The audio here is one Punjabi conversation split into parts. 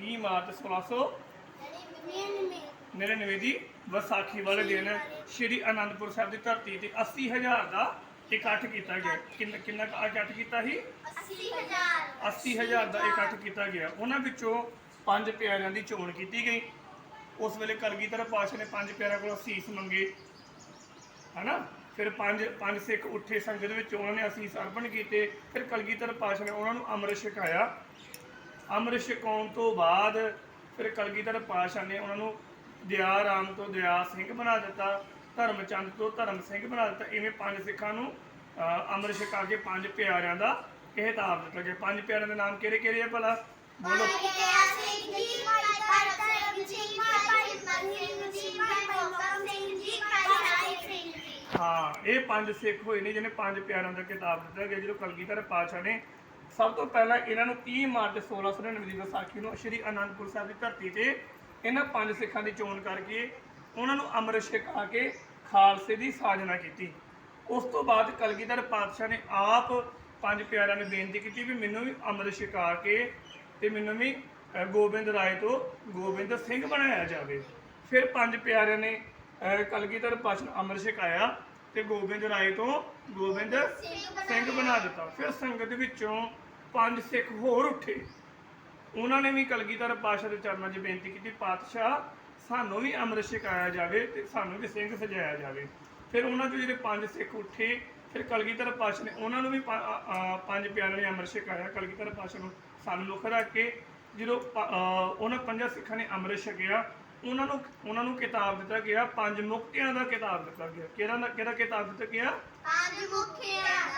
30 ਮਾਰਚ 1699 ਦੀ ਵਿਸਾਖੀ ਵਾਲੇ ਦਿਨ ਸ਼੍ਰੀ ਅਨੰਦਪੁਰ ਸਾਹਿਬ ਦੀ ਧਰਤੀ ਤੇ 80000 ਦਾ ਇਕੱਠ ਕੀਤਾ ਗਿਆ। ਕਿੰਨਾ ਕਿੰਨਾ ਇਕੱਠ ਕੀਤਾ ਸੀ? 80000 ਦਾ ਇਕੱਠ ਕੀਤਾ ਗਿਆ। ਉਹਨਾਂ ਵਿੱਚੋਂ ਪੰਜ ਪਿਆਰਿਆਂ ਦੀ ਚੋਣ ਕੀਤੀ ਗਈ। ਉਸ ਵੇਲੇ ਕਲਗੀਧਰ ਪਾਤਸ਼ਾਹ ਨੇ ਪੰਜ ਪਿਆਰਿਆਂ ਕੋਲੋਂ ਅਸੀਸ ਮੰਗੇ। ਹਨਾ? ਫਿਰ ਪੰਜ ਪੰਜ ਸਿੱਖ ਉੱਠੇ ਸੰਗਤ ਵਿੱਚ ਉਹਨਾਂ ਨੇ ਅਸੀਸ ਅਰਪਣ ਕੀਤੇ। ਫਿਰ ਕਲਗੀਧਰ ਪਾਤਸ਼ਾਹ ਨੇ ਉਹਨਾਂ ਨੂੰ ਅੰਮ੍ਰਿਤ ਛਕਾਇਆ। ਅੰਮ੍ਰਿਤ ਛਕਾਉਣ ਤੋਂ ਬਾਅਦ ਫਿਰ ਕਲਗੀਧਰ ਪਾਤਸ਼ਾਹ ਨੇ ਉਹਨਾਂ ਨੂੰ ਦਿਆ ਰਾਮ ਤੋਂ ਦਿਆ ਸਿੰਘ ਬਣਾ ਦਿੱਤਾ ਧਰਮ ਚੰਦ ਤੋਂ ਧਰਮ ਸਿੰਘ ਬਣਾ ਦਿੱਤਾ। ਇਵੇਂ ਪੰਜ ਸਿੱਖਾਂ ਨੂੰ ਅੰਮ੍ਰਿਤ ਛਕਾ ਕੇ ਪੰਜ ਪਿਆਰਿਆਂ ਦਾ ਖਿਤਾਬ ਦਿੱਤਾ ਗਿਆ। ਪੰਜ ਪਿਆਰਿਆਂ ਦੇ ਨਾਮ ਕਿਹੜੇ ਕਿਹੜੇ ਆ ਭਲਾ? ਬੋਲੋ। ਹਾਂ ਇਹ ਪੰਜ ਸਿੱਖ ਹੋਏ ਨੇ ਜਿਹਨੇ ਪੰਜ ਪਿਆਰਿਆਂ ਦਾ ਕਿਤਾਬ ਦਿੱਤਾ ਗਿਆ ਜਦੋਂ ਕਲਗੀਧਰ ਪਾਤਸ਼ਾਹ ਨੇ ਸਭ ਤੋਂ ਪਹਿਲਾਂ ਇਹਨਾਂ ਨੂੰ 30 ਮਾਰਚ 1699 ਦੀ ਵਿਸਾਖੀ ਨੂੰ ਸ਼੍ਰੀ ਅਨੰਦਪੁਰ ਸਾਹਿਬ ਦੀ ਧਰਤੀ ਤੇ ਇਹਨਾਂ ਪੰਜ ਸਿੱਖਾਂ ਦੀ ਚੋਣ ਕਰਕੇ ਉਹਨਾਂ ਨੂੰ ਅੰਮ੍ਰਿਤ ਛਕਾ ਕੇ ਖਾਲਸੇ ਦੀ ਸਾਜਨਾ ਕੀਤੀ। ਉਸ ਤੋਂ ਬਾਅਦ ਕਲਗੀਧਰ ਪਾਤਸ਼ਾਹ ਨੇ ਆਪ ਪੰਜ ਪਿਆਰਿਆਂ ਨੂੰ ਬੇਨਤੀ ਕੀਤੀ ਵੀ ਮੈਨੂੰ ਵੀ ਅੰਮ੍ਰਿਤ ਛਕਾ ਕੇ ਤੇ ਮੈਨੂੰ ਵੀ ਗੋਬਿੰਦ ਰਾਏ ਤੋਂ ਗੋਬਿੰਦ ਸਿੰਘ ਬਣਾਇਆ ਜਾਵੇ। ਫਿਰ ਪੰਜ ਪਿਆਰਿਆਂ ਨੇ ਕਲਗੀਧਰ ਪਾਤਸ਼ਾਹ ਨੂੰ ਅੰਮ੍ਰਿਤ ਛਕਾਇਆ। ਤੇ ਗੋਬਿੰਦ ਰਾਏ ਤੋਂ ਗੋਬਿੰਦ ਸਿੰਘ ਬਣਾ ਦਿੱਤਾ। ਫਿਰ ਸੰਗਤ ਵਿੱਚੋਂ ਪੰਜ ਸਿੱਖ ਹੋਰ ਉੱਠੇ। ਉਹਨਾਂ ਨੇ ਵੀ ਕਲਗੀਧਰ ਪਾਤਸ਼ਾਹ ਦੇ ਚਰਨਾਂ 'ਚ ਬੇਨਤੀ ਕੀਤੀ, ਪਾਤਸ਼ਾਹ, ਸਾਨੂੰ ਵੀ ਅੰਮ੍ਰਿਤ ਛਕਾਇਆ ਜਾਵੇ ਤੇ ਸਾਨੂੰ ਵੀ ਸਿੰਘ ਸਜਾਇਆ ਜਾਵੇ। ਫਿਰ ਉਹਨਾਂ 'ਚੋਂ ਜਿਹੜੇ ਪੰਜ ਸਿੱਖ ਉੱਠੇ, ਫਿਰ ਕਲਗੀਧਰ ਪਾਤਸ਼ਾਹ ਨੇ ਉਹਨਾਂ ਨੂੰ ਵੀ ਪੰਜ ਪਿਆਰਿਆਂ ਨੇ ਅੰਮ੍ਰਿਤ ਛਕਾਇਆ। ਕਲਗੀਧਰ ਪਾਤਸ਼ਾਹ ਨੂੰ ਸਾਨੂੰ ਮੁੱਖ ਰੱਖ ਕੇ ਜਦੋਂ ਉਹਨਾਂ ਪੰਜਾਂ ਸਿੱਖਾਂ ਨੇ ਅੰਮ੍ਰਿਤ ਛਕਿਆ ਉਹਨਾਂ ਨੂੰ ਉਹਨਾਂ ਨੂੰ ਕਿਤਾਬ ਦਿੱਤਾ ਗਿਆ ਪੰਜ ਮੁਕਤਿਆਂ ਦਾ ਕਿਤਾਬ ਦਿੱਤਾ ਗਿਆ। ਕਿਹੜਾ ਦਾ ਕਿਹੜਾ ਕਿਤਾਬ ਦਿੱਤਾ ਗਿਆ?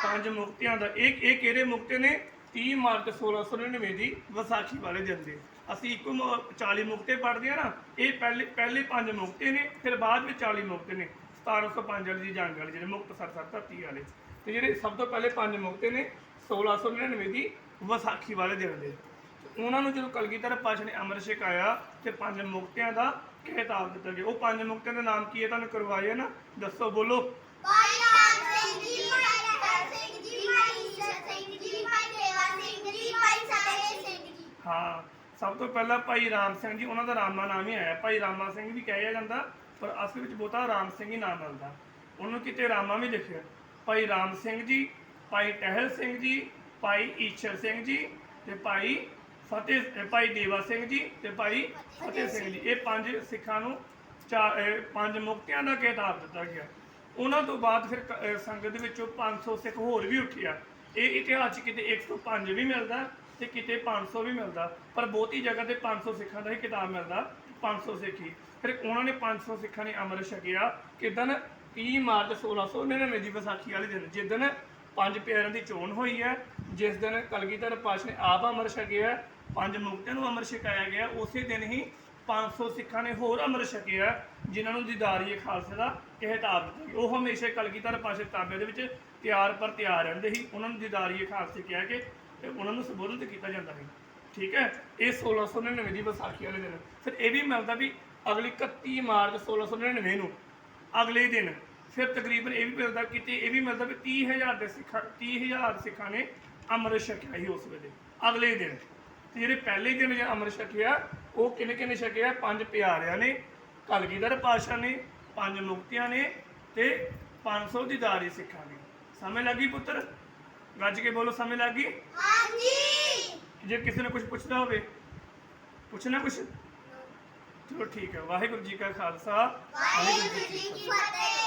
ਪੰਜ ਮੁਕਤਿਆਂ ਦਾ। ਇਹ ਇਹ ਕਿਹੜੇ ਮੁਕਤੇ ਨੇ? 30 ਮਾਰਚ 1699 ਦੀ ਵਿਸਾਖੀ ਵਾਲੇ ਦਿਨ ਦੇ। ਅਸੀਂ ਇੱਕੋ ਮ- 40 ਮੁਕਤੇ ਪੜ੍ਹਦੇ ਆ ਨਾ ਇਹ ਪਹਿਲੇ ਪਹਿਲੇ ਪੰਜ ਮੁਕਤੇ ਨੇ ਫਿਰ ਬਾਅਦ ਵਿੱਚ 40 ਮੁਕਤੇ ਨੇ। 1705 ਵਾਲੀ ਦੀ ਜੰਗ ਵਾਲੇ ਜਿਹੜੇ ਮੁਕਤ ਸਰ ਸਰ ਧਰਤੀ ਵਾਲੇ। ਤੇ ਜਿਹੜੇ ਸਭ ਤੋਂ ਪਹਿਲੇ ਪੰਜ ਮੁਕਤੇ ਨੇ 1699 ਦੀ ਵਿਸਾਖੀ ਵਾਲੇ ਦਿਨ ਦੇ। ਉਹਨਾਂ ਨੂੰ ਜਦੋਂ ਕਲਗੀਧਰ ਪਾਤਸ਼ਾਹ ਨੇ ਅੰਮ੍ਰਿਤ ਛਕਾਇਆ ਤੇ ਪੰਜ ਮੁਕਤਿਆਂ ਦਾ ਖਿਤਾਬ ਦਿੱਤਾ ਗਿਆ। ਉਹ ਪੰਜ ਮੁਕਤਿਆਂ ਦਾ ਨਾਮ ਕੀ ਹੈ? ਤੁਹਾਨੂੰ ਕਰਵਾਇਆ ਨਾ? ਦੱਸੋ ਬੋਲੋ। ਹਾਂ ਸਭ ਤੋਂ ਪਹਿਲਾਂ ਭਾਈ ਰਾਮ ਸਿੰਘ ਜੀ ਉਹਨਾਂ ਦਾ ਰਾਮਾ ਨਾਮ ਹੀ ਆਇਆ। ਭਾਈ ਰਾਮਾ ਸਿੰਘ ਵੀ ਕਹਿਆ ਜਾਂਦਾ ਪਰ ਅਸਲ ਵਿੱਚ ਬਹੁਤਾ ਰਾਮ ਸਿੰਘ ਹੀ ਨਾਮ ਮਿਲਦਾ। ਉਹਨੂੰ ਕਿਤੇ ਰਾਮਾ ਵੀ ਲਿਖਿਆ। ਭਾਈ ਰਾਮ ਸਿੰਘ ਜੀ ਭਾਈ ਟਹਿਲ ਸਿੰਘ ਜੀ ਭਾਈ ਈਸ਼ਰ ਸਿੰਘ ਜੀ ਤੇ ਭਾਈ ਫਤਿਹ ਭਾਈ ਦੇਵਾ ਸਿੰਘ ਜੀ ਤੇ ਭਾਈ ਫਤਿਹ ਸਿੰਘ ਜੀ। ਇਹ ਪੰਜ ਸਿੱਖਾਂ ਨੂੰ ਚਾਰ ਪੰਜ ਮੁਕਤਿਆਂ ਦਾ ਕਿਤਾਬ ਦਿੱਤਾ ਗਿਆ। ਉਹਨਾਂ ਤੋਂ ਬਾਅਦ ਫਿਰ ਕ- ਅਹ ਸੰਗਤ ਦੇ ਵਿੱਚੋਂ 500 ਸਿੱਖ ਹੋਰ ਵੀ ਉੱਠਿਆ। ਇਹ ਇਤਿਹਾਸ 'ਚ ਕਿਤੇ 105 ਵੀ ਮਿਲਦਾ ਤੇ ਕਿਤੇ 500 ਵੀ ਮਿਲਦਾ। ਪਰ ਬਹੁਤੀ ਜਗ੍ਹਾ ਤੇ 500 ਸਿੱਖਾਂ ਦਾ ਹੀ ਕਿਤਾਬ ਮਿਲਦਾ 500 ਹੀ। ਫਿਰ ਉਹਨਾਂ ਨੇ 500 ਸਿੱਖਾਂ ਨੇ ਅੰਮ੍ਰਿਤ ਛਕਿਆ ਕਿਦਨ 30 ਮਾਰਚ 1699 ਦੀ ਵਿਸਾਖੀ ਵਾਲੇ ਦਿਨ, ਜਿਸ ਦਿਨ ਪੰਜ ਪਿਆਰਿਆਂ ਦੀ ਚੋਣ ਹੋਈ ਹੈ, ਜਿਸ ਦਿਨ ਕਲਗੀਧਰ ਪਾਸ਼ ਨੇ ਆਪ ਅੰਮ੍ਰਿਤ ਛਕਿਆ ਪੰਜ ਮੁਕਤਿਆਂ ਨੂੰ ਅੰਮ੍ਰਿਤ ਛਕਾਇਆ ਗਿਆ। ਉਸੇ ਦਿਨ ਹੀ 500 ਸਿੱਖਾਂ ਨੇ ਹੋਰ ਅੰਮ੍ਰਿਤ ਛਕਿਆ ਜਿਨ੍ਹਾਂ ਨੂੰ ਦੀਦਾਰੀਏ ਖਾਲਸੇ ਦਾ ਕਿਤਾਬ ਦਿੱਤਾ ਗਿਆ। ਉਹ ਹਮੇਸ਼ਾ ਕਲਗੀਧਰ ਪਾਸੇ ਤਾਬੇ ਦੇ ਵਿੱਚ ਤਿਆਰ ਪਰ ਤਿਆਰ ਰਹਿੰਦੇ ਸੀ। ਉਹਨਾਂ ਨੂੰ ਦੀਦਾਰੀਏ ਖਾਲਸੇ ਕਿਹਾ ਕਿ ਤੇ ਉਹਨਾਂ ਨੂੰ ਸੰਬੋਧਿਤ ਕੀਤਾ ਜਾਂਦਾ ਸੀ। ਠੀਕ ਹੈ? ਇਹ 1699 ਦੀ ਵਿਸਾਖੀ ਵਾਲੇ ਦਿਨ। ਫਿਰ ਇਹ ਵੀ ਮਿਲਦਾ ਵੀ ਅਗਲੀ 31 ਮਾਰਚ 1699 ਨੂੰ, ਅਗਲੇ ਦਿਨ ਫਿਰ ਤਕਰੀਬਨ ਇਹ ਵੀ ਮਿਲਦਾ ਕਿਤੇ ਇਹ ਵੀ ਮਿਲਦਾ ਵੀ 30000 ਦੇ ਸਿੱਖਾਂ 30000 ਸਿੱਖਾਂ ਨੇ ਅੰਮ੍ਰਿਤ ਛਕਿਆ ਸੀ ਉਸ ਵੇਲੇ। ਅਗਲੇ ਦਿਨ ਤੇ ਜਿਹੜੇ ਪਹਿਲੇ ਦਿਨ ਜੇ ਅੰਮ੍ਰਿਤ ਛਕਿਆ ਉਹ ਕਿੰਨੇ ਕਿੰਨੇ ਛਕਿਆ ਪੰਜ ਪਿਆਰਿਆਂ ਨੇ ਕਲਗੀਧਰ ਪਾਸ਼ਾ ਨੇ ਪੰਜ ਮੁਕਤਿਆਂ ਨੇ ਤੇ 500 ਦੀਦਾਰੀ ਸਿੱਖਾਂ ਨੇ। ਸਮਝ ਲੱਗੀ ਪੁੱਤਰ? ਗੱਜ ਕੇ ਬੋਲੋ ਸਮਝ ਲੱਗੀ ਜੇ ਕਿਸੇ ਨੇ ਕੁਝ ਪੁੱਛਣਾ ਹੋਵੇ ਪੁੱਛਣਾ ਕੁਝ ਚਲੋ ਠੀਕ ਹੈ ਵਾਹਿਗੁਰੂ ਜੀ ਕਾ ਖਾਲਸਾ ਵਾਹਿਗੁਰੂ ਜੀ ਕੀ ਫਤਿਹ।